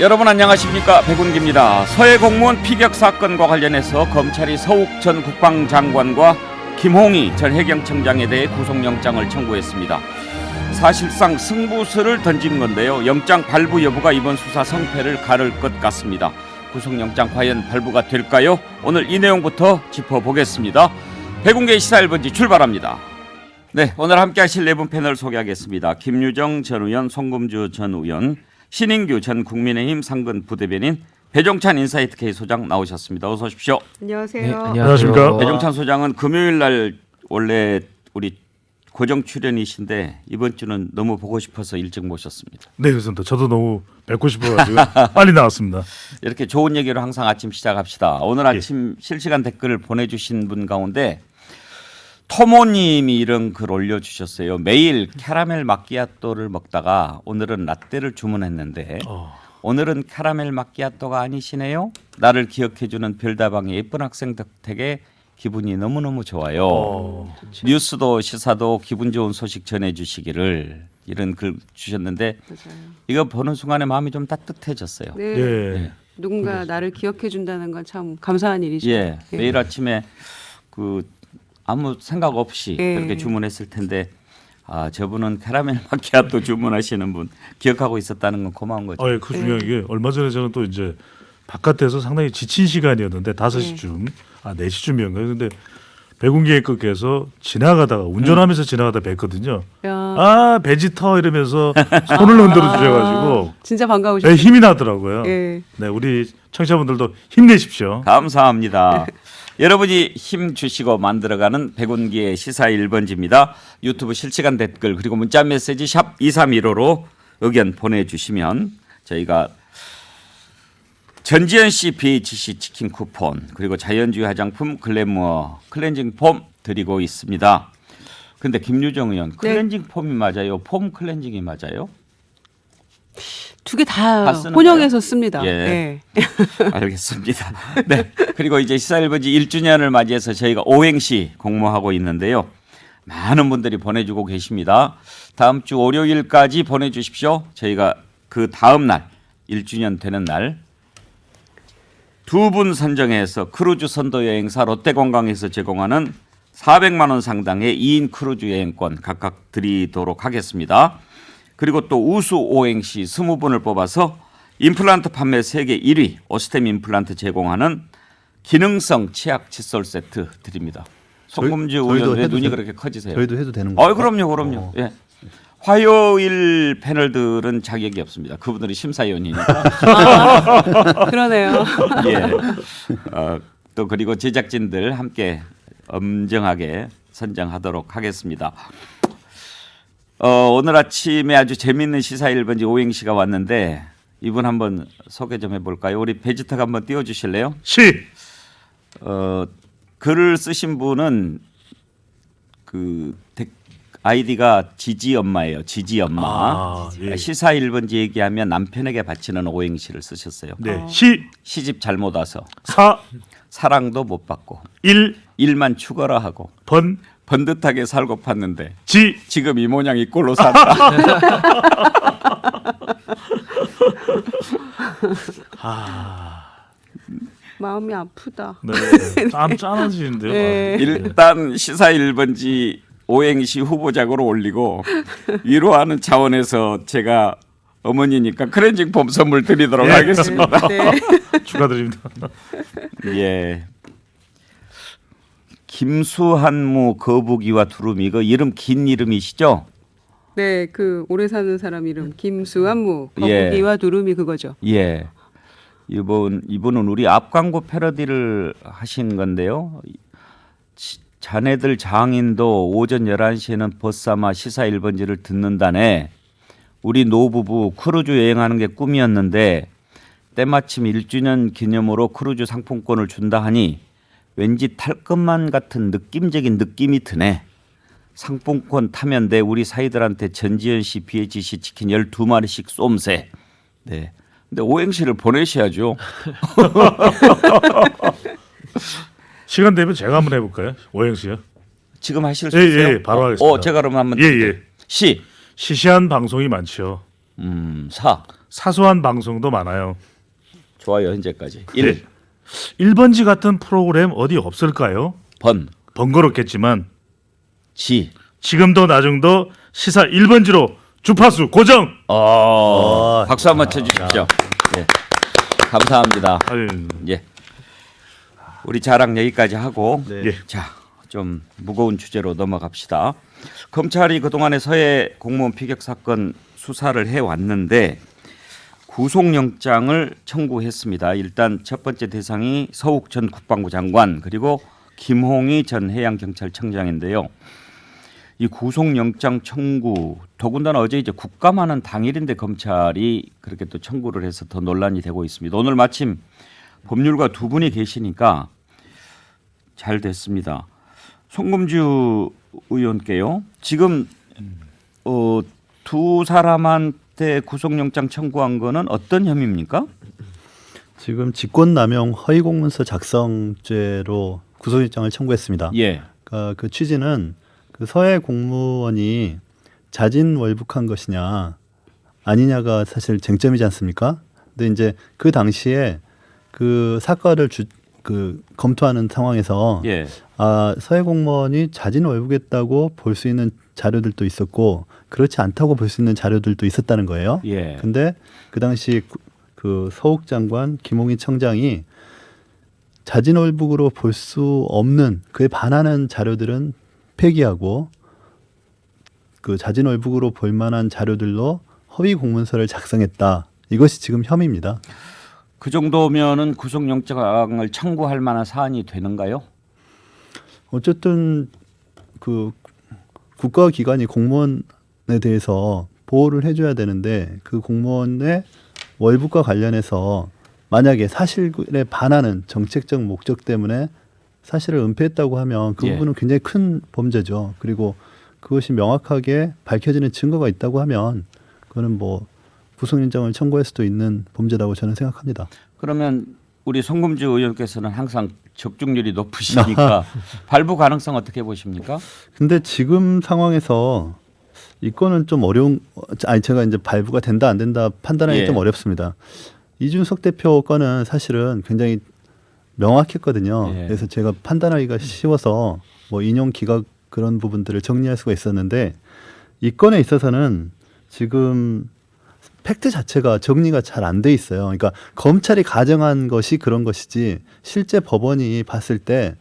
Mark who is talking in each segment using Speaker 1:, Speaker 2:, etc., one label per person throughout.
Speaker 1: 여러분 안녕하십니까 백운기입니다. 서해 공무원 피격 사건과 관련해서 검찰이 서욱 전 국방장관과 김홍희 전 해경청장에 대해 구속영장을 청구했습니다. 사실상 승부수를 던진 건데요. 영장 발부 여부가 이번 수사 성패를 가를 것 같습니다. 구속영장 과연 발부가 될까요? 오늘 이 내용부터 짚어보겠습니다. 백운계 시사 1번지 출발합니다. 네, 오늘 함께 하실 네 분 패널 소개하겠습니다. 김유정 전 의원, 송금주 전 의원, 신인규 전 국민의힘 상근 부대변인, 배종찬 인사이트 K 소장 나오셨습니다. 어서 오십시오.
Speaker 2: 안녕하세요.
Speaker 3: 안녕하십니까?
Speaker 1: 배종찬 소장은 금요일 날 원래 우리 고정 출연이신데 이번 주는 너무 보고 싶어서 일찍 모셨습니다.
Speaker 3: 네, 그렇습니다. 저도 너무 뵙고 싶어가지고 빨리 나왔습니다.
Speaker 1: 이렇게 좋은 얘기로 항상 아침 시작합시다. 오늘 아침 실시간 댓글을 보내주신 분 가운데 토모님이 이런 글 올려주셨어요. 매일 캐러멜 마끼아또를 먹다가 오늘은 라떼를 주문했는데
Speaker 3: 어.
Speaker 1: 오늘은 캐러멜 마끼아또가 아니시네요. 나를 기억해주는 별다방의 예쁜 학생 덕택에 기분이 너무너무 좋아요.
Speaker 3: 어.
Speaker 1: 뉴스도 시사도 기분 좋은 소식 전해주시기를 이런 글 주셨는데
Speaker 2: 맞아요.
Speaker 1: 이거 보는 순간에 마음이 좀 따뜻해졌어요.
Speaker 2: 네.
Speaker 3: 예.
Speaker 2: 누군가 나를 기억해 준다는 건 참 감사한 일이죠.
Speaker 1: 예,
Speaker 2: 예.
Speaker 1: 매일 아침에 그 아무 생각 없이
Speaker 2: 예.
Speaker 1: 그렇게 주문했을 텐데 아 저분은 캐러멜 마키아또 주문하시는 분 기억하고 있었다는 건 고마운 거죠.
Speaker 3: 어, 예, 그 중요한 게 얼마 전에 저는 또 이제 바깥에서 상당히 지친 시간이었는데 5시쯤, 아 4시쯤이었나요? 근데 배군계획국에서 지나가다가 운전하면서 지나가다 뵀거든요.
Speaker 2: 야,
Speaker 3: 아 베지터 이러면서 손을 흔들어 주셔가지고
Speaker 2: 진짜 반가우시죠.
Speaker 3: 네, 힘이 나더라고요.
Speaker 2: 예.
Speaker 3: 네, 우리 청취자분들도 힘내십시오.
Speaker 1: 감사합니다. 여러분이 힘 주시고 만들어가는 백운기의 시사 1번지입니다. 유튜브 실시간 댓글 그리고 문자 메시지 샵 2315로 의견 보내주시면 저희가 전지현 씨 BHC 치킨 쿠폰 그리고 자연주의 화장품 글래무어 클렌징 폼 드리고 있습니다. 근데 김유정 의원 클렌징 폼이 맞아요? 폼 클렌징이 맞아요?
Speaker 2: 두 개 다 혼용해서 씁니다.
Speaker 1: 예.
Speaker 2: 예.
Speaker 1: 알겠습니다. 네. 그리고 이제 시사일번지 1주년을 맞이해서 저희가 오행시 공모하고 있는데요. 많은 분들이 보내주고 계십니다. 다음 주 월요일까지 보내주십시오. 저희가 그 다음 날 1주년 되는 날 두 분 선정해서 크루즈 선도 여행사 롯데관광에서 제공하는 400만 원 상당의 2인 크루즈 여행권 각각 드리도록 하겠습니다. 그리고 또 우수 오행시 20분을 뽑아서 임플란트 판매 세계 1위 오스템 임플란트 제공하는 기능성 치약 칫솔 세트 드립니다.
Speaker 4: 저희도
Speaker 1: 의원 왜
Speaker 4: 해도
Speaker 1: 눈이
Speaker 4: 돼-
Speaker 1: 그렇게 커지세요?
Speaker 4: 저희도 해도 되는
Speaker 1: 어,
Speaker 4: 거예요?
Speaker 1: 그럼요, 그럼요. 예. 화요일 패널들은 자격이 없습니다. 그분들이 심사위원이니까.
Speaker 2: 그러네요.
Speaker 1: 예. 어, 또 그리고 제작진들 함께 엄정하게 선정하도록 하겠습니다. 어, 오늘 아침에 아주 재미있는 시사 1번지 오행시가 왔는데 이분 한번 소개 좀 해볼까요? 우리 베지터가 한번 띄워주실래요?
Speaker 3: 시
Speaker 1: 어, 글을 쓰신 분은 그 덱- 아이디가 지지 엄마예요. 지지 엄마.
Speaker 3: 아, 예.
Speaker 1: 시사 1번지 얘기하면 남편에게 바치는 오행시를 쓰셨어요.
Speaker 3: 네, 시,
Speaker 1: 시집 잘못 와서
Speaker 3: 사,
Speaker 1: 사랑도 못 받고
Speaker 3: 일,
Speaker 1: 일만 죽어라 하고
Speaker 3: 번,
Speaker 1: 번듯하게 살고 팠는데
Speaker 3: 지.
Speaker 1: 지금 이 모양 이 꼴로 산다.
Speaker 2: 마음이 아프다.
Speaker 3: 네, 땀 짠하시는데요.
Speaker 2: 네.
Speaker 3: 아,
Speaker 1: 일단 시사 1번지 오행시 후보작으로 올리고 위로하는 차원에서 제가 어머니니까 클렌징 폼 선물 드리도록 하겠습니다.
Speaker 2: 네.
Speaker 3: 축하드립니다.
Speaker 1: 예. 김수한무 거북이와 두루미 그 이름 긴 이름이시죠?
Speaker 2: 네, 그 오래 사는 사람 이름 김수한무
Speaker 1: 예.
Speaker 2: 거북이와 두루미 그거죠.
Speaker 1: 예. 이분 이분은 우리 앞 광고 패러디를 하신 건데요. 지- 자네들 장인도 오전 11시에는 버스아마 시사 1번지를 듣는다네. 우리 노부부 크루즈 여행하는 게 꿈이었는데 때마침 1주년 기념으로 크루즈 상품권을 준다 하니 왠지 탈 것만 같은 느낌적인 느낌이 드네. 상품권 타면 돼 우리 사이들한테 전지현 씨, BHC 치킨 12마리씩 쏨세. 네. 근데 오행시를 보내셔야죠.
Speaker 3: 시간 되면 제가 한번 해볼까요? 오행시요.
Speaker 1: 지금 하실 수
Speaker 3: 예,
Speaker 1: 있어요?
Speaker 3: 예, 바로
Speaker 1: 어,
Speaker 3: 하겠습니다.
Speaker 1: 어, 제가 그러면 한번
Speaker 3: 예, 예.
Speaker 1: 시,
Speaker 3: 시시한 방송이 많지요.
Speaker 1: 음, 사,
Speaker 3: 사소한 방송도 많아요.
Speaker 1: 좋아요 현재까지 1
Speaker 3: 네. 1번지 같은 프로그램 어디 없을까요?
Speaker 1: 번,
Speaker 3: 번거롭겠지만
Speaker 1: 지.
Speaker 3: 지금도 나중도 시사 1번지로 주파수 고정.
Speaker 1: 어, 박수 한번 쳐주십시오. 예. 감사합니다.
Speaker 3: 아유,
Speaker 1: 예. 우리 자랑 여기까지 하고
Speaker 4: 네.
Speaker 3: 예.
Speaker 1: 자, 좀 무거운 주제로 넘어갑시다. 검찰이 그동안의 서해 공무원 피격 사건 수사를 해 왔는데 구속영장을 청구했습니다. 일단 첫 번째 대상이 서욱 전 국방부 장관 그리고 김홍희 전 해양경찰청장인데요. 이 구속영장 청구 더군다나 어제 이제 국감하는 당일인데 검찰이 그렇게 또 청구를 해서 더 논란이 되고 있습니다. 오늘 마침 법률가 두 분이 계시니까 잘 됐습니다. 송금주 의원께요. 지금 어, 두 사람한 테 구속영장 청구한 거는 어떤 혐의입니까?
Speaker 4: 지금 직권남용 허위공문서 작성죄로 구속영장을 청구했습니다.
Speaker 1: 예.
Speaker 4: 그러니까 그 취지는 그 서해 공무원이 자진 월북한 것이냐 아니냐가 사실 쟁점이지 않습니까? 근데 이제 그 당시에 그 사건을 주, 그 검토하는 상황에서
Speaker 1: 예.
Speaker 4: 아 서해 공무원이 자진 월북했다고 볼 수 있는 자료들도 있었고 그렇지 않다고 볼 수 있는 자료들도 있었다는 거예요.
Speaker 1: 예.
Speaker 4: 근데 그 당시 구- 그 서욱 장관 김홍희 청장이 자진월북으로 볼 수 없는 그에 반하는 자료들은 폐기하고 그 자진월북으로 볼 만한 자료들로 허위 공문서를 작성했다. 이것이 지금 혐의입니다.
Speaker 1: 그 정도면은 구속영장을 청구할 만한 사안이 되는가요?
Speaker 4: 어쨌든 그 국가기관이 공무원에 대해서 보호를 해줘야 되는데 그 공무원의 월북과 관련해서 만약에 사실에 반하는 정책적 목적 때문에 사실을 은폐했다고 하면 그
Speaker 1: 예.
Speaker 4: 부분은 굉장히 큰 범죄죠. 그리고 그것이 명확하게 밝혀지는 증거가 있다고 하면 그거는 뭐 구속인정을 청구할 수도 있는 범죄라고 저는 생각합니다.
Speaker 1: 그러면 우리 송금주 의원께서는 항상 적중률이 높으시니까 발부 가능성 어떻게 보십니까?
Speaker 4: 근데 지금 상황에서 이거는 좀 어려운 아니 제가 이제 발부가 된다 안 된다 판단하기
Speaker 1: 예.
Speaker 4: 좀 어렵습니다. 이준석 대표 건은 사실은 굉장히 명확했거든요.
Speaker 1: 예.
Speaker 4: 그래서 제가 판단하기가 쉬워서 뭐 인용 기각 그런 부분들을 정리할 수가 있었는데 이 건에 있어서는 지금 팩트 자체가 정리가 잘 안 돼 있어요. 그러니까 검찰이 가정한 것이 그런 것이지 실제 법원이 봤을 때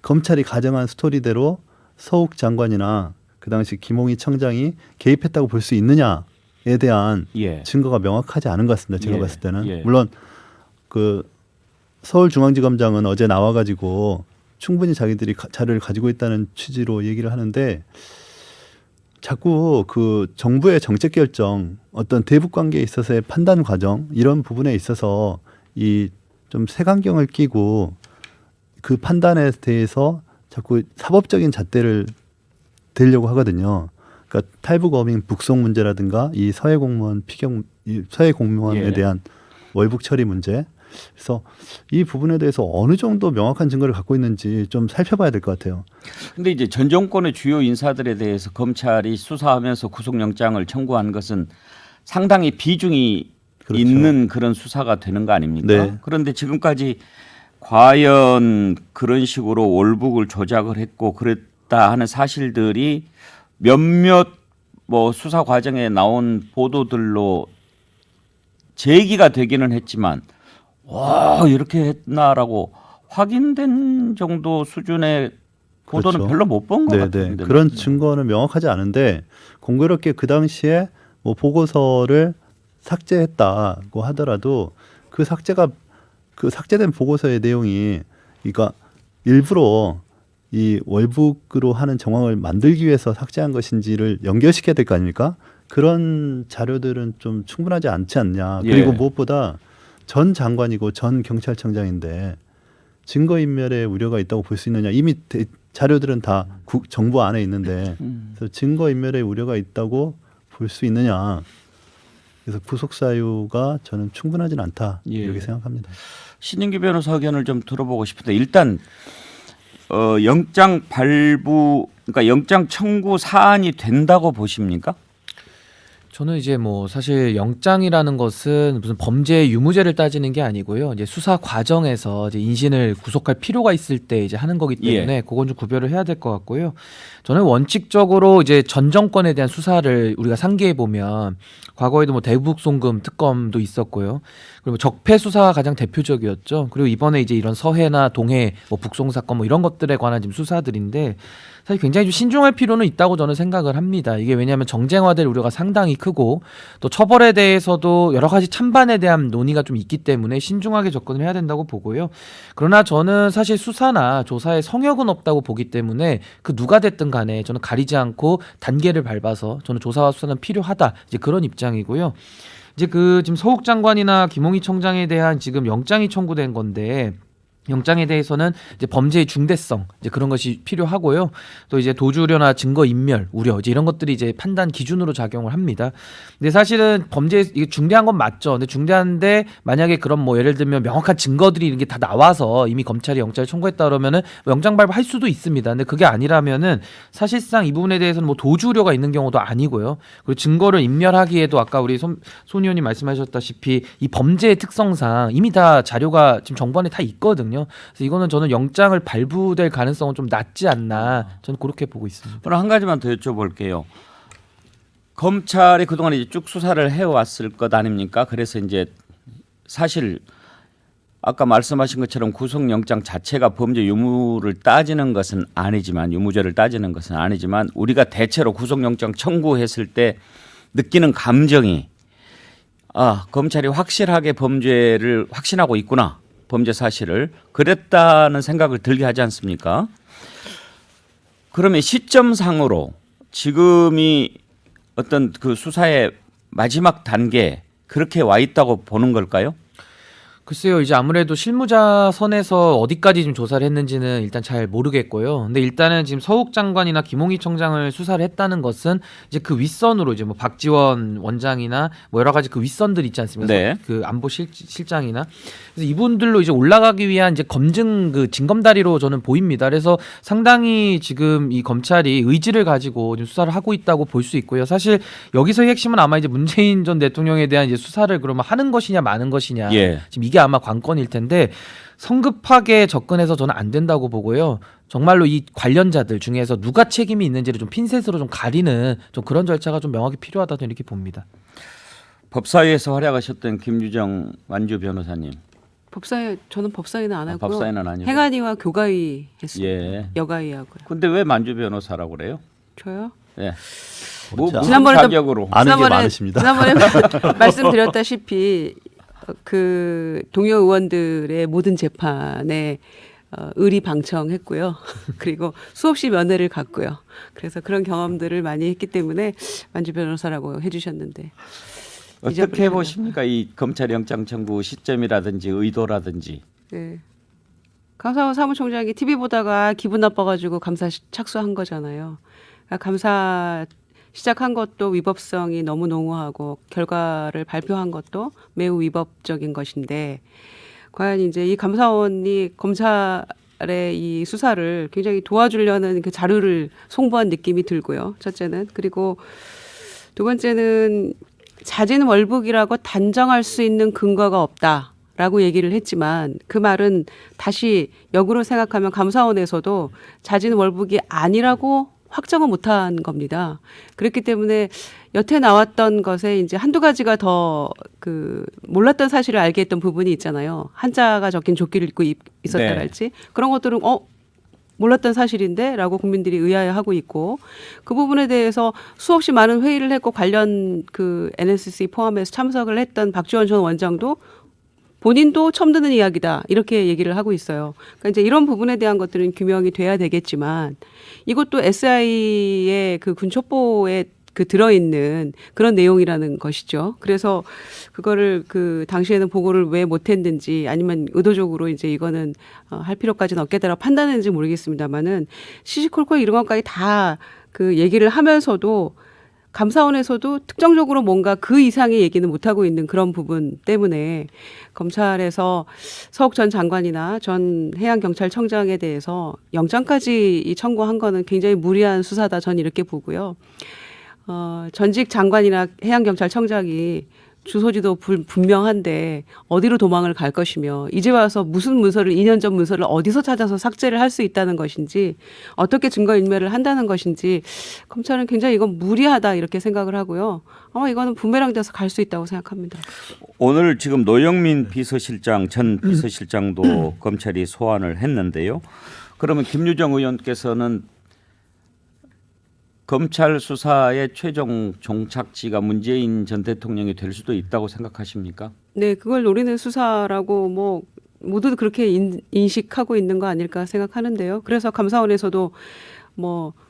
Speaker 4: 검찰이 가정한 스토리대로 서욱 장관이나 그 당시 김홍희 청장이 개입했다고 볼 수 있느냐에 대한
Speaker 1: 예.
Speaker 4: 증거가 명확하지 않은 것 같습니다. 제가
Speaker 1: 예,
Speaker 4: 봤을 때는
Speaker 1: 예.
Speaker 4: 물론 그 서울중앙지검장은 어제 나와가지고 충분히 자기들이 가- 자료를 가지고 있다는 취지로 얘기를 하는데 자꾸 그 정부의 정책 결정 어떤 대북 관계에 있어서의 판단 과정 이런 부분에 있어서 이 좀 색안경을 끼고 그 판단에 대해서 자꾸 사법적인 잣대를 대려고 하거든요. 그러니까 탈북 어민 북송 문제라든가 이 서해 공무원 피격 이 서해 공무원에
Speaker 1: 예.
Speaker 4: 대한 월북 처리 문제. 그래서 이 부분에 대해서 어느 정도 명확한 증거를 갖고 있는지 좀 살펴봐야 될 것 같아요.
Speaker 1: 근데 이제 전 정권의 주요 인사들에 대해서 검찰이 수사하면서 구속영장을 청구한 것은 상당히 비중이
Speaker 4: 그렇죠.
Speaker 1: 있는 그런 수사가 되는 거 아닙니까?
Speaker 4: 네.
Speaker 1: 그런데 지금까지 과연 그런 식으로 월북을 조작을 했고 그랬 다 하는 사실들이 몇몇 뭐 수사 과정에 나온 보도들로 제기가 되기는 했지만 와 이렇게 했나라고 확인된 정도 수준의 보도는
Speaker 4: 그렇죠.
Speaker 1: 별로 못 본것
Speaker 4: 네,
Speaker 1: 같은데
Speaker 4: 네. 그런 증거는 명확하지 않은데 공교롭게 그 당시에 뭐 보고서를 삭제했다고 하더라도 그 삭제가 그 삭제된 보고서의 내용이 그러니까 일부러 이 월북으로 하는 정황을 만들기 위해서 삭제한 것인지를 연결시켜야 될 거 아닙니까? 그런 자료들은 좀 충분하지 않지 않냐.
Speaker 1: 예.
Speaker 4: 그리고 무엇보다 전 장관이고 전 경찰청장인데 증거 인멸의 우려가 있다고 볼 수 있느냐? 이미 대- 자료들은 다 국, 정부 안에 있는데
Speaker 1: 음.
Speaker 4: 그래서 증거 인멸의 우려가 있다고 볼 수 있느냐? 그래서 구속 사유가 저는 충분하지는 않다
Speaker 1: 예.
Speaker 4: 이렇게 생각합니다.
Speaker 1: 신인기 변호사 의견을 좀 들어보고 싶은데 일단 어, 영장 발부 그러니까 영장 청구 사안이 된다고 보십니까?
Speaker 5: 저는 이제 뭐 사실 영장이라는 것은 무슨 범죄 유무죄를 따지는 게 아니고요. 이제 수사 과정에서 이제 인신을 구속할 필요가 있을 때 이제 하는 거기 때문에 그건 좀 구별을 해야 될 것 같고요. 저는 원칙적으로 이제 전 정권에 대한 수사를 우리가 상기해 보면 과거에도 뭐 대북 송금 특검도 있었고요. 그리고 적폐 수사가 가장 대표적이었죠. 그리고 이번에 이제 이런 서해나 동해 뭐 북송 사건 뭐 이런 것들에 관한 지금 수사들인데 사실 굉장히 좀 신중할 필요는 있다고 저는 생각을 합니다. 이게 왜냐하면 정쟁화될 우려가 상당히 크고 또 처벌에 대해서도 여러 가지 찬반에 대한 논의가 좀 있기 때문에 신중하게 접근을 해야 된다고 보고요. 그러나 저는 사실 수사나 조사에 성역은 없다고 보기 때문에 그 누가 됐든 간에 저는 가리지 않고 단계를 밟아서 저는 조사와 수사는 필요하다. 이제 그런 입장이고요. 이제 그 지금 서욱 장관이나 김홍희 청장에 대한 지금 영장이 청구된 건데 영장에 대해서는 이제 범죄의 중대성 이제 그런 것이 필요하고요. 또 이제 도주우려나 증거 인멸 우려 이제 이런 것들이 이제 판단 기준으로 작용을 합니다. 근데 사실은 범죄 이게 중대한 건 맞죠. 근데 중대한데 만약에 그런 뭐 예를 들면 명확한 증거들이 이런 게 다 나와서 이미 검찰이 영장을 청구했다 그러면은 뭐 영장 발부할 수도 있습니다. 근데 그게 아니라면은 사실상 이 부분에 대해서는 뭐 도주 우려가 있는 경우도 아니고요. 그리고 증거를 인멸하기에도 아까 우리 손, 손 의원님 말씀하셨다시피 이 범죄의 특성상 이미 다 자료가 지금 정부 안에 다 있거든요. 그래서 이거는 저는 영장을 발부될 가능성은 좀 낮지 않나 저는 그렇게 보고 있습니다.
Speaker 1: 그럼 한 가지만 더 여쭤볼게요. 검찰이 그동안 이제 쭉 수사를 해왔을 것 아닙니까? 그래서 이제 사실 아까 말씀하신 것처럼 구속영장 자체가 범죄 유무를 따지는 것은 아니지만 유무죄를 따지는 것은 아니지만 우리가 대체로 구속영장 청구했을 때 느끼는 감정이 아 검찰이 확실하게 범죄를 확신하고 있구나 범죄 사실을 그랬다는 생각을 들게 하지 않습니까? 그러면 시점상으로 지금이 어떤 그 수사의 마지막 단계 그렇게 와 있다고 보는 걸까요?
Speaker 5: 글쎄요, 이제 아무래도 실무자 선에서 어디까지 좀 조사를 했는지는 일단 잘 모르겠고요. 근데 일단은 지금 서욱 장관이나 김홍희 청장을 수사를 했다는 것은 이제 그 윗선으로 이제 뭐 박지원 원장이나 뭐 여러 가지 그 윗선들 있지 않습니까?
Speaker 1: 네.
Speaker 5: 그 안보 실, 실장이나 그래서 이분들로 이제 올라가기 위한 이제 검증 그 징검다리로 저는 보입니다. 그래서 상당히 지금 이 검찰이 의지를 가지고 지금 수사를 하고 있다고 볼 수 있고요. 사실 여기서의 핵심은 아마 이제 문재인 전 대통령에 대한 이제 수사를 그러면 하는 것이냐 마는 것이냐
Speaker 1: 예.
Speaker 5: 지금 이게 아마 관건일 텐데 성급하게 접근해서 저는 안 된다고 보고요. 정말로 이 관련자들 중에서 누가 책임이 있는지를 좀 핀셋으로 좀 가리는 좀 그런 절차가 좀 명확히 필요하다 저는 이렇게 봅니다.
Speaker 1: 법사위에서 활약하셨던 김유정 완주 변호사님.
Speaker 2: 법사위 저는 법사위는 안
Speaker 1: 아,
Speaker 2: 하고요.
Speaker 1: 법사위는 아니고.
Speaker 2: 행안위와 교가위 했습니다.
Speaker 1: 예.
Speaker 2: 여가위 하고요.
Speaker 1: 근데 왜 만주 변호사라고 그래요?
Speaker 2: 저요?
Speaker 1: 예. 뭐
Speaker 2: 지난번에도
Speaker 1: 자격으로?
Speaker 4: 아는 게 많으십니다.
Speaker 2: 지난번에 말씀드렸다시피 어, 그 동료 의원들의 모든 재판에 어, 의리 방청했고요. 그리고 수없이 면회를 갔고요. 그래서 그런 경험들을 많이 했기 때문에 만주 변호사라고 해주셨는데
Speaker 1: 어떻게? 보십니까? 이 검찰 영장 청구 시점이라든지 의도라든지.
Speaker 2: 네. 감사원 사무총장이 TV 보다가 기분 나빠가지고 감사 시- 착수한 거잖아요. 그러니까 감사 시작한 것도 위법성이 너무 농후하고 결과를 발표한 것도 매우 위법적인 것인데 과연 이제 이 감사원이 검찰의 이 수사를 굉장히 도와주려는 그 자료를 송부한 느낌이 들고요. 첫째는 그리고 두 번째는 자진 월북이라고 단정할 수 있는 근거가 없다. 라고 얘기를 했지만 그 말은 다시 역으로 생각하면 감사원에서도 자진 월북이 아니라고 확정은 못한 겁니다. 그렇기 때문에 여태 나왔던 것에 이제 한두 가지가 더 그 몰랐던 사실을 알게 했던 부분이 있잖아요. 한자가 적힌 조끼를 입고 있- 있었다랄지 그런 것들은 어 몰랐던 사실인데라고 국민들이 의아해하고 있고 그 부분에 대해서 수없이 많은 회의를 했고 관련 그 NSC 포함해서 참석을 했던 박지원 전 원장도 본인도 처음 듣는 이야기다 이렇게 얘기를 하고 있어요. 그러니까 이제 이런 부분에 대한 것들은 규명이 돼야 되겠지만 이것도 SI의 그 군첩보에 그 들어있는 그런 내용이라는 것이죠. 그래서 그거를 그 당시에는 보고를 왜 못했는지 아니면 의도적으로 이제 이거는 어, 할 필요까지는 없겠다라고 판단했는지 모르겠습니다만은 시시콜콜 이런 것까지 다 그 얘기를 하면서도 감사원에서도 특정적으로 뭔가 그 이상의 얘기는 못하고 있는 그런 부분 때문에 검찰에서 서욱 전 장관이나 전 해양경찰청장에 대해서 영장까지 이 청구한 거는 굉장히 무리한 수사다 전 이렇게 보고요. 어, 전직 장관이나 해양경찰청장이 주소지도 불- 분명한데 어디로 도망을 갈 것이며 이제 와서 무슨 문서를 2년 전 문서를 어디서 찾아서 삭제를 할 수 있다는 것인지 어떻게 증거인멸을 한다는 것인지 검찰은 굉장히 이건 무리하다 이렇게 생각을 하고요. 아마 이거는 부메랑 돼서 갈 수 있다고 생각합니다.
Speaker 1: 오늘 지금 노영민 비서실장 전 비서실장도 검찰이 소환을 했는데요. 그러면 김유정 의원께서는 검찰 수사의 최종 종착지가 문재인 전 대통령이 될 수도 있다고 생각하십니까?
Speaker 2: 네, 그걸 노리는 수사라고 뭐 모두 그렇게 인, 인식하고 있는 거 아닐까 생각하는데요. 그래서 감사원에서도 뭐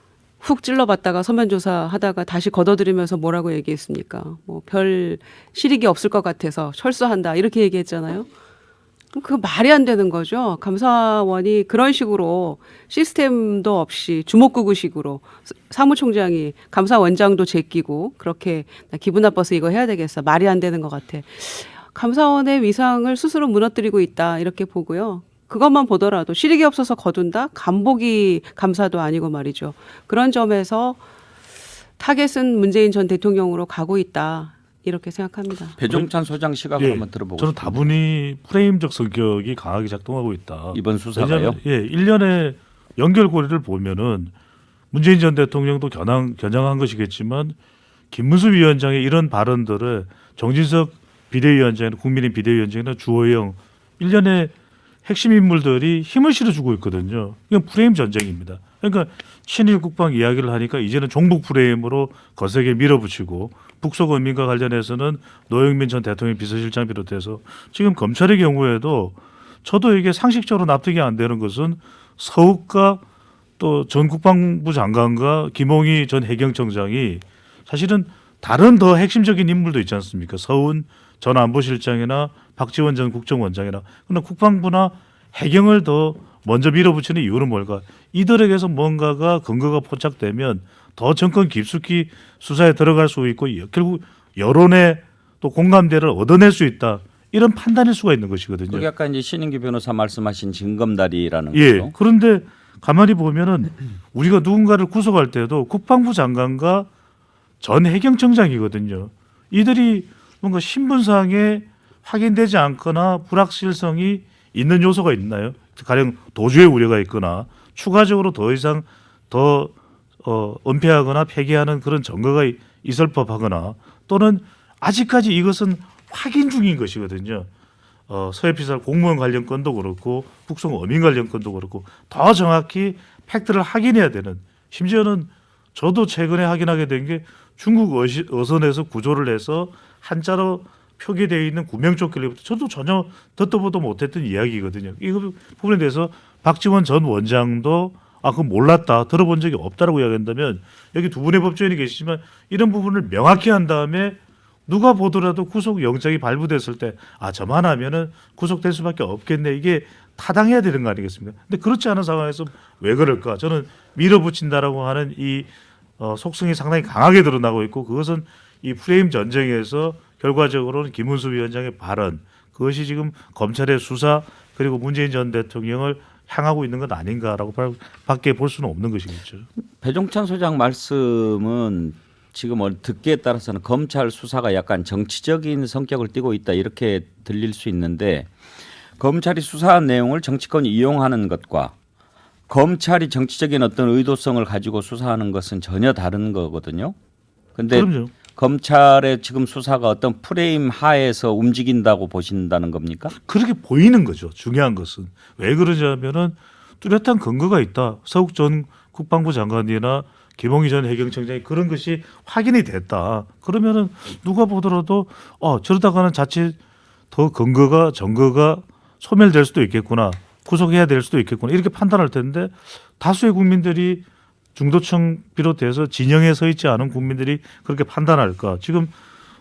Speaker 2: 훅 찔러봤다가 서면 조사하다가 다시 걷어들이면서 뭐라고 얘기했습니까? 뭐 별 실익이 없을 것 같아서 철수한다 이렇게 얘기했잖아요. 그거 말이 안 되는 거죠. 감사원이 그런 식으로 시스템도 없이 주먹구구식으로 사무총장이 감사원장도 제끼고 그렇게 나 기분 나빠서 이거 해야 되겠어. 말이 안 되는 것 같아. 감사원의 위상을 스스로 무너뜨리고 있다 이렇게 보고요. 그것만 보더라도 실익이 없어서 거둔다? 간보기 감사도 아니고 말이죠. 그런 점에서 타겟은 문재인 전 대통령으로 가고 있다 이렇게 생각합니다.
Speaker 1: 배종찬 소장 시각을
Speaker 3: 예,
Speaker 1: 한번 들어보고
Speaker 3: 저는
Speaker 1: 싶습니다.
Speaker 3: 다분히 프레임적 성격이 강하게 작동하고 있다.
Speaker 1: 이번 수사가요.
Speaker 3: 왜냐하면 예, 일련의 연결고리를 보면은 문재인 전 대통령도 겨냥 겨냥한 것이겠지만 김문수 위원장의 이런 발언들을 정진석 비대위원장이나 국민의 비대위원장이나 주호영 일련의 핵심 인물들이 힘을 실어주고 있거든요. 이건 프레임 전쟁입니다. 그러니까 친일 국방 이야기를 하니까 이제는 종북 프레임으로 거세게 밀어붙이고 북속 언민과 관련해서는 노영민 전 대통령 비서실장 비롯해서 지금 검찰의 경우에도 저도 이게 상식적으로 납득이 안 되는 것은 서욱과 또 전 국방부 장관과 김홍희 전 해경청장이 사실은 다른 더 핵심적인 인물도 있지 않습니까? 서훈 전 안보실장이나 박지원 전 국정원장이나 그러나 국방부나 해경을 더 먼저 밀어붙이는 이유는 뭘까? 이들에게서 뭔가가 근거가 포착되면 더 정권 깊숙이 수사에 들어갈 수 있고 결국 여론의 또 공감대를 얻어낼 수 있다. 이런 판단일 수가 있는 것이거든요.
Speaker 1: 그게 아까 이제 신인규 변호사 말씀하신 징검다리라는
Speaker 3: 예.
Speaker 1: 거죠.
Speaker 3: 그런데 가만히 보면은 우리가 누군가를 구속할 때도 국방부 장관과 전 해경청장이거든요. 이들이 뭔가 신분상에 확인되지 않거나 불확실성이 있는 요소가 있나요? 가령 도주의 우려가 있거나 추가적으로 더 이상 더 어, 은폐하거나 폐기하는 그런 증거가 이- 있을 법하거나 또는 아직까지 이것은 확인 중인 것이거든요. 어, 서해피살 공무원 관련 건도 그렇고 북송 어민 관련 건도 그렇고 더 정확히 팩트를 확인해야 되는 심지어는 저도 최근에 확인하게 된 게 중국 어선에서 구조를 해서 한자로 표기되어 있는 구명조끼를 저도 전혀 듣도 보도 못했던 이야기거든요. 이 부분에 대해서 박지원 전 원장도 아 그건 몰랐다 들어본 적이 없다라고 이야기한다면 여기 두 분의 법조인이 계시지만 이런 부분을 명확히 한 다음에 누가 보더라도 구속 영장이 발부됐을 때 아 저만 하면은 구속될 수밖에 없겠네 이게 타당해야 되는 거 아니겠습니까? 근데 그렇지 않은 상황에서 왜 그럴까? 저는 밀어붙인다라고 하는 이 어, 속성이 상당히 강하게 드러나고 있고 그것은 이 프레임 전쟁에서 결과적으로는 김문수 위원장의 발언 그것이 지금 검찰의 수사 그리고 문재인 전 대통령을 향하고 있는 것 아닌가라고 바- 밖에 볼 수는 없는 것이겠죠.
Speaker 1: 배종찬 소장 말씀은 지금 어- 듣기에 따라서는 검찰 수사가 약간 정치적인 성격을 띠고 있다 이렇게 들릴 수 있는데 검찰이 수사한 내용을 정치권이 이용하는 것과 검찰이 정치적인 어떤 의도성을 가지고 수사하는 것은 전혀 다른 거거든요. 근데
Speaker 3: 그럼요.
Speaker 1: 검찰의 지금 수사가 어떤 프레임 하에서 움직인다고 보신다는 겁니까?
Speaker 3: 그렇게 보이는 거죠. 중요한 것은 왜 그러냐면은 뚜렷한 근거가 있다. 서욱 전 국방부 장관이나 김홍희 전 해경청장이 그런 것이 확인이 됐다. 그러면은 누가 보더라도 어 저러다가는 자칫 더 근거가 증거가 소멸될 수도 있겠구나. 구속해야 될 수도 있겠구나. 이렇게 판단할 텐데 다수의 국민들이 중도층 비롯해서 진영에 서 있지 않은 국민들이 그렇게 판단할까? 지금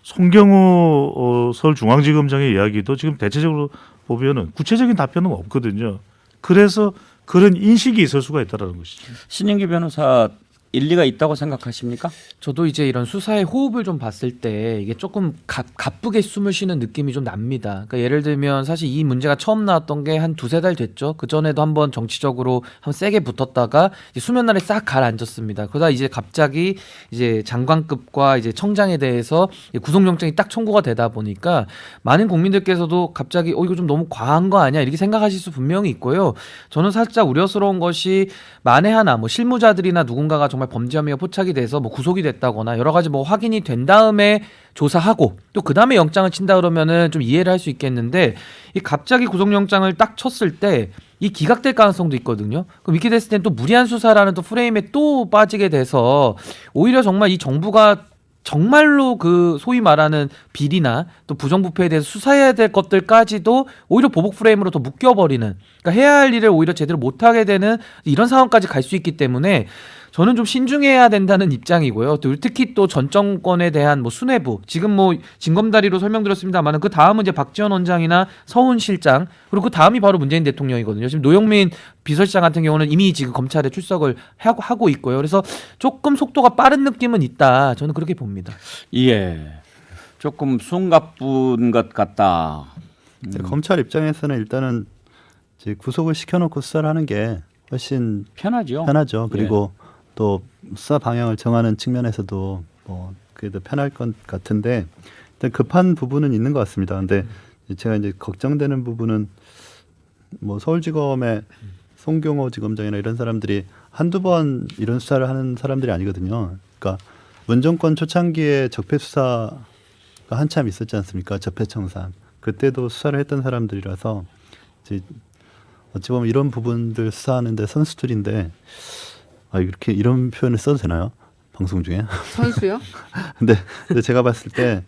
Speaker 3: 송경호 어, 서울중앙지검장의 이야기도 지금 대체적으로 보면은 구체적인 답변은 없거든요. 그래서 그런 인식이 있을 수가 있다라는 것이죠.
Speaker 1: 신인기 변호사 일리가 있다고 생각하십니까?
Speaker 5: 저도 이제 이런 수사의 호흡을 좀 봤을 때 이게 조금 가, 가쁘게 숨을 쉬는 느낌이 좀 납니다. 그러니까 예를 들면 사실 이 문제가 처음 나왔던 게 한 두세 달 됐죠. 그 전에도 한번 정치적으로 한번 세게 붙었다가 수면 아래 싹 가라앉았습니다. 그러다 이제 갑자기 이제 장관급과 이제 청장에 대해서 구속영장이 딱 청구가 되다 보니까 많은 국민들께서도 갑자기 어 이거 좀 너무 과한 거 아니야 이렇게 생각하실 수 분명히 있고요. 저는 살짝 우려스러운 것이 만에 하나 뭐 실무자들이나 누군가가 정말 범죄 혐의가 포착이 돼서 뭐 구속이 됐다거나 여러 가지 뭐 확인이 된 다음에 조사하고 또 그 다음에 영장을 친다 그러면은 좀 이해를 할 수 있겠는데 이 갑자기 구속영장을 딱 쳤을 때 이 기각될 가능성도 있거든요. 그럼 이렇게 됐을 땐 또 무리한 수사라는 또 프레임에 또 빠지게 돼서 오히려 정말 이 정부가 정말로 그 소위 말하는 비리나 또 부정부패에 대해서 수사해야 될 것들까지도 오히려 보복 프레임으로 더 묶여버리는 그러니까 해야 할 일을 오히려 제대로 못하게 되는 이런 상황까지 갈 수 있기 때문에 저는 좀 신중해야 된다는 입장이고요. 또 특히 또 전 정권에 대한 뭐 수뇌부 지금 뭐 징검다리로 설명드렸습니다만은 그 다음은 이제 박지원 원장이나 서훈 실장 그리고 그 다음이 바로 문재인 대통령이거든요. 지금 노영민 비서실장 같은 경우는 이미 지금 검찰에 출석을 하고, 하고 있고요. 그래서 조금 속도가 빠른 느낌은 있다. 저는 그렇게 봅니다.
Speaker 1: 예. 조금 숨가쁜 것 같다.
Speaker 4: 이제 검찰 입장에서는 일단은 구속을 시켜놓고 수사를 하는 게 훨씬
Speaker 1: 편하죠.
Speaker 4: 편하죠. 그리고 또 수사 방향을 정하는 측면에서도 뭐 그래도 편할 것 같은데 일단 급한 부분은 있는 것 같습니다. 근데 제가 이제 걱정되는 부분은 뭐 서울지검의 송경호 지검장이나 이런 사람들이 한두 번 이런 수사를 하는 사람들이 아니거든요. 그러니까 문정권 초창기에 적폐 수사가 한참 있었지 않습니까? 적폐 청산 그때도 수사를 했던 사람들이라서 이제 어찌 보면 이런 부분들 수사하는데 선수들인데 아 이렇게 이런 표현을 써도 되나요? 방송 중에?
Speaker 2: 선수요?
Speaker 4: 근데, 근데 제가 봤을 때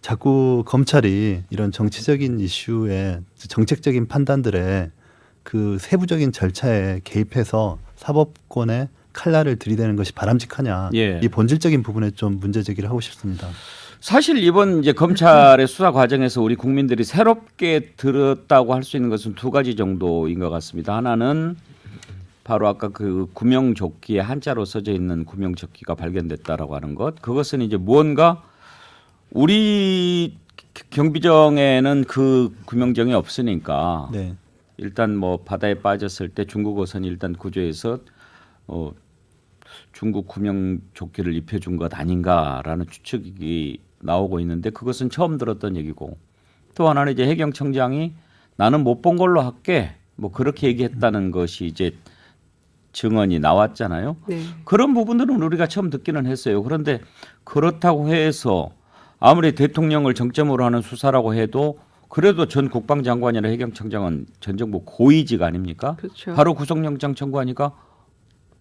Speaker 4: 자꾸 검찰이 이런 정치적인 이슈에 정책적인 판단들에 그 세부적인 절차에 개입해서 사법권에 칼날을 들이대는 것이 바람직하냐
Speaker 1: 예.
Speaker 4: 이 본질적인 부분에 좀 문제 제기를 하고 싶습니다.
Speaker 1: 사실 이번 이제 검찰의 수사 과정에서 우리 국민들이 새롭게 들었다고 할 수 있는 것은 두 가지 정도인 것 같습니다. 하나는 바로 아까 그 구명조끼에 한자로 써져 있는 구명조끼가 발견됐다라고 하는 것. 그것은 이제 무언가 우리 경비정에는 그 구명정이 없으니까
Speaker 4: 네.
Speaker 1: 일단 뭐 바다에 빠졌을 때 중국 어선이 일단 구조해서 어 중국 구명 조끼를 입혀준 것 아닌가라는 추측이 나오고 있는데 그것은 처음 들었던 얘기고 또 하나는 이제 해경청장이 나는 못 본 걸로 할게 뭐 그렇게 얘기했다는 것이 이제 증언이 나왔잖아요.
Speaker 2: 네.
Speaker 1: 그런 부분들은 우리가 처음 듣기는 했어요. 그런데 그렇다고 해서 아무리 대통령을 정점으로 하는 수사라고 해도 그래도 전 국방장관이나 해경청장은 전 정부 고위직 아닙니까?
Speaker 2: 그렇죠.
Speaker 1: 바로 구속영장 청구하니까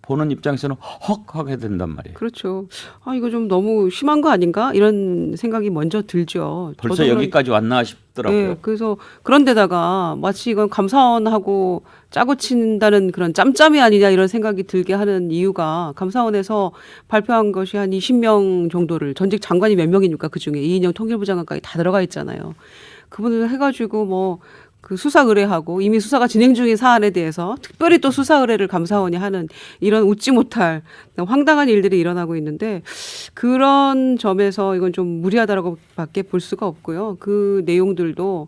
Speaker 1: 보는 입장에서는 헉 하게 된단 말이에요.
Speaker 2: 그렇죠. 아 이거 좀 너무 심한 거 아닌가 이런 생각이 먼저 들죠.
Speaker 1: 벌써 여기까지 왔나 싶더라고요.
Speaker 2: 네, 그래서 그런데다가 마치 이건 감사원하고 짜고 친다는 그런 짬짬이 아니냐 이런 생각이 들게 하는 이유가 감사원에서 발표한 것이 한 20명 정도를 전직 장관이 몇 명이니까 그 중에 이인영 통일부 장관까지 다 들어가 있잖아요. 그분을 해가지고 뭐 그 수사 의뢰하고 이미 수사가 진행 중인 사안에 대해서 특별히 또 수사 의뢰를 감사원이 하는 이런 웃지 못할 황당한 일들이 일어나고 있는데 그런 점에서 이건 좀 무리하다라고 밖에 볼 수가 없고요. 그 내용들도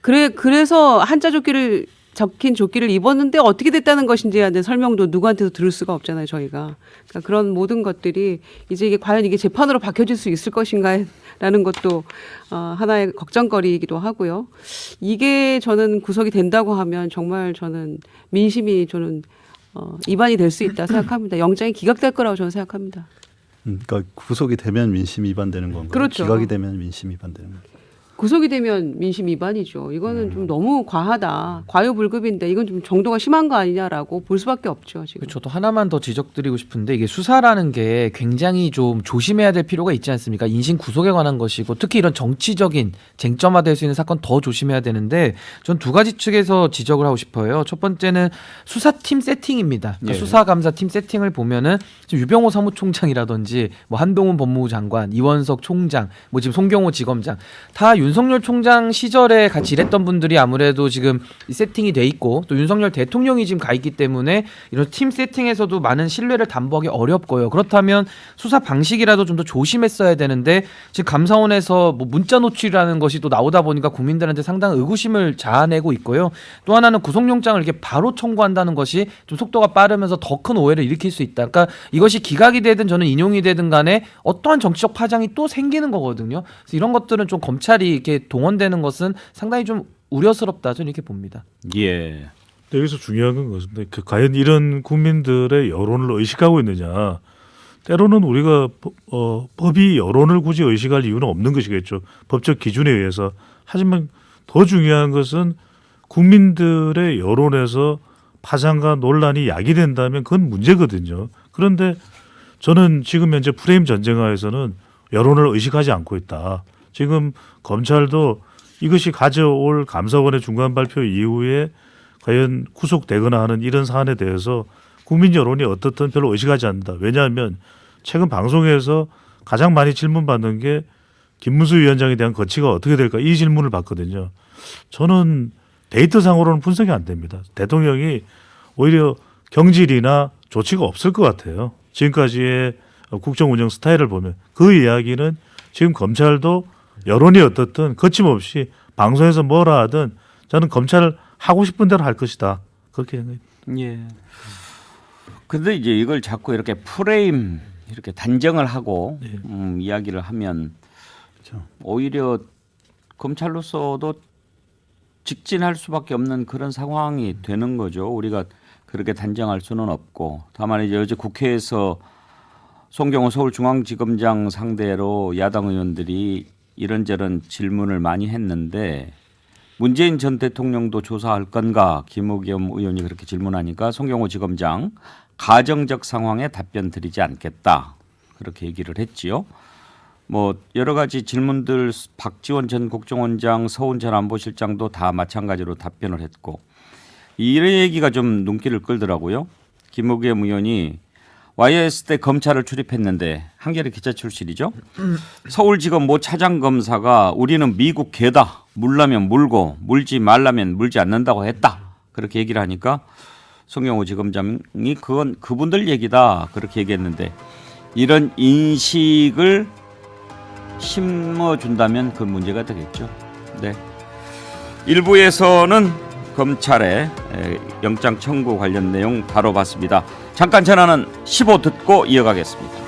Speaker 2: 그래 그래서 한자 조끼를 적힌 조끼를 입었는데 어떻게 됐다는 것인지에 대한 설명도 누구한테도 들을 수가 없잖아요 저희가 그러니까 그런 모든 것들이 이제 이게 과연 이게 재판으로 밝혀질 수 있을 것인가라는 것도 어, 하나의 걱정거리이기도 하고요 이게 저는 구속이 된다고 하면 정말 저는 민심이 저는 어, 이반이 될 수 있다 생각합니다 영장이 기각될 거라고 저는 생각합니다
Speaker 4: 음, 그러니까 구속이 되면 민심 위반되는 건가요?
Speaker 2: 그렇죠.
Speaker 4: 기각이 되면 민심 위반되는 건가요?
Speaker 2: 구속이 되면 민심 위반이죠. 이거는 좀 너무 과하다. 과유불급인데 이건 좀 정도가 심한 거 아니냐라고 볼 수밖에 없죠. 지금.
Speaker 5: 저도 하나만 더 지적드리고 싶은데 이게 수사라는 게 굉장히 좀 조심해야 될 필요가 있지 않습니까? 인신 구속에 관한 것이고 특히 이런 정치적인 쟁점화될 수 있는 사건 더 조심해야 되는데 전 두 가지 측에서 지적을 하고 싶어요. 첫 번째는 수사팀 세팅입니다. 그러니까
Speaker 1: 예.
Speaker 5: 수사감사팀 세팅을 보면은 지금 유병호 사무총장이라든지 뭐 한동훈 법무부 장관, 이원석 총장, 뭐 지금 송경호 지검장 다 윤 석열 총장 시절에 같이 일했던 분들이 아무래도 지금 이 세팅이 돼 있고 또 윤석열 대통령이 지금 가 있기 때문에 이런 팀 세팅에서도 많은 신뢰를 담보하기 어렵고요. 그렇다면 수사 방식이라도 좀 더 조심했어야 되는데 지금 감사원에서 뭐 문자 노출이라는 것이 또 나오다 보니까 국민들한테 상당 의구심을 자아내고 있고요. 또 하나는 구속영장을 이렇게 바로 청구한다는 것이 좀 속도가 빠르면서 더 큰 오해를 일으킬 수 있다. 그러니까 이것이 기각이 되든 저는 인용이 되든 간에 어떠한 정치적 파장이 또 생기는 거거든요. 그래서 이런 것들은 좀 검찰이 이렇게 동원되는 것은 상당히 좀 우려스럽다 저는 이렇게 봅니다.
Speaker 1: 예.
Speaker 3: 근데 여기서 중요한 건 그것인데 그 과연 이런 국민들의 여론을 의식하고 있느냐? 때로는 우리가 법- 어, 법이 여론을 굳이 의식할 이유는 없는 것이겠죠. 법적 기준에 의해서. 하지만 더 중요한 것은 국민들의 여론에서 파장과 논란이 야기된다면 그건 문제거든요. 그런데 저는 지금 현재 프레임 전쟁하에서는 여론을 의식하지 않고 있다. 지금 검찰도 이것이 가져올 감사원의 중간 발표 이후에 과연 구속되거나 하는 이런 사안에 대해서 국민 여론이 어떻든 별로 의식하지 않는다. 왜냐하면 최근 방송에서 가장 많이 질문받는 게 김문수 위원장에 대한 거치가 어떻게 될까 이 질문을 받거든요. 저는 데이터상으로는 분석이 안 됩니다. 대통령이 오히려 경질이나 조치가 없을 것 같아요. 지금까지의 국정 운영 스타일을 보면 그 이야기는 지금 검찰도 여론이 어떻든 거침없이 방송에서 뭐라 하든 저는 검찰을 하고 싶은 대로 할 것이다. 그렇게 생각합니다.
Speaker 1: 예. 근데 이제 이걸 자꾸 이렇게 프레임 이렇게 단정을 하고
Speaker 3: 예.
Speaker 1: 음, 이야기를 하면
Speaker 4: 그렇죠.
Speaker 1: 오히려 검찰로서도 직진할 수밖에 없는 그런 상황이 되는 거죠. 우리가 그렇게 단정할 수는 없고 다만 이제 어제 국회에서 송경호 서울중앙지검장 상대로 야당 의원들이 이런저런 질문을 많이 했는데 문재인 전 대통령도 조사할 건가 김우겸 의원이 그렇게 질문하니까 송경호 지검장 가정적 상황에 답변 드리지 않겠다 그렇게 얘기를 했지요. 뭐 여러 가지 질문들 박지원 전 국정원장 서훈 전 안보실장도 다 마찬가지로 답변을 했고 이런 얘기가 좀 눈길을 끌더라고요. 김우겸 의원이 YS 때 검찰을 출입했는데 한겨레 기자 출신이죠. 서울지검 모 차장 검사가 우리는 미국 개다 물라면 물고 물지 말라면 물지 않는다고 했다 그렇게 얘기를 하니까 송영호 지검장이 그건 그분들 얘기다 그렇게 얘기했는데 이런 인식을 심어준다면 그 문제가 되겠죠. 네. 일부에서는 검찰의 에, 영장 청구 관련 내용 다뤄봤습니다. 잠깐 전화는 15 듣고 이어가겠습니다.